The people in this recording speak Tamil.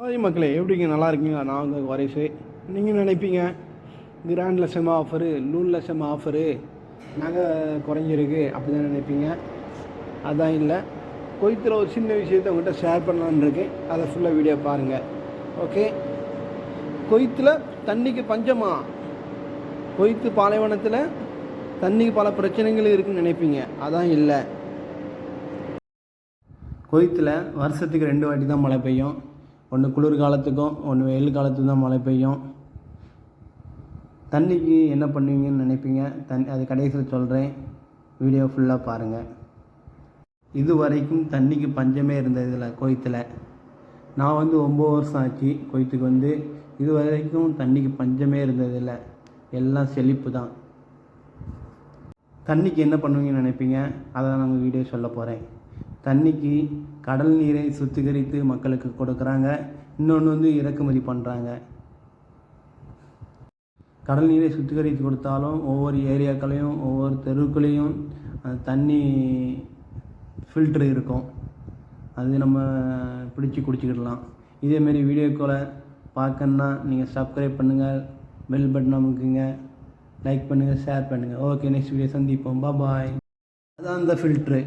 ஹாய் மக்களே எப்படிங்க நல்லா இருக்கீங்களா? நான் உங்கள் வாரிசு. நீங்கள் நினைப்பீங்க? கிராண்ட் லெசம் ஆஃபரு லூனில் லெசம் ஆஃபரு நகை குறைஞ்சிருக்கு அப்படி தான் நினைப்பீங்க? அதான் இல்லை. கொய்த்தில் ஒரு சின்ன விஷயத்தை உங்கள்கிட்ட ஷேர் பண்ணலான்னு இருக்கேன். அதை ஃபுல்லாக வீடியோ பாருங்கள் ஓகே கொய்த்தில் தண்ணிக்கு பஞ்சமா? கொய்த்து பாலைவனத்தில் தண்ணிக்கு பல பிரச்சனைகள் இருக்குன்னு நினைப்பீங்க. அதான் இல்லை. கொய்த்தில் வருஷத்துக்கு ரெண்டு வாட்டி தான் மழை பெய்யும். ஒன்று குளிர் காலத்துக்கும் ஒன்று வெயில் காலத்துக்கும் தான் மழை பெய்யும். தண்ணிக்கு என்ன பண்ணுவீங்கன்னு நினைப்பீங்க? தண்ணி அது கடைசியில் சொல்கிறேன் வீடியோ ஃபுல்லாக பாருங்கள் இது வரைக்கும் தண்ணிக்கு பஞ்சமே இருந்ததில்ல குவைத்தில் நான் வந்து ஒம்பது வருஷம் ஆச்சு குவைத்துக்கு வந்து. இது வரைக்கும் தண்ணிக்கு பஞ்சமே இருந்ததில்லை. எல்லாம் செழிப்பு தான். தண்ணிக்கு என்ன பண்ணுவீங்கன்னு நினைப்பீங்க? அதை நம்ம வீடியோ சொல்ல போகிறேன் தண்ணிக்கு கடல் நீரை சுத்திகரித்து மக்களுக்கு கொடுக்குறாங்க. இன்னொன்று வந்து இறக்குமதி பண்ணுறாங்க கடல் நீரை சுத்திகரித்து கொடுத்தாலும் ஒவ்வொரு ஏரியாக்களையும் ஒவ்வொரு தெருக்களையும் தண்ணி ஃபில்ட்ரு இருக்கும். அது நம்ம பிடிச்சி குடிச்சிக்கிடலாம். இதேமாரி வீடியோ காலை பார்க்கணுன்னா நீங்கள் சப்ஸ்கிரைப் பண்ணுங்கள் பெல் பட்டன் அமுக்குங்க லைக் பண்ணுங்கள் ஷேர் பண்ணுங்கள் ஓகே நெக்ஸ்ட் வீடியோ சந்திப்போம். பாய் அதான் அந்த ஃபில்ட்ரு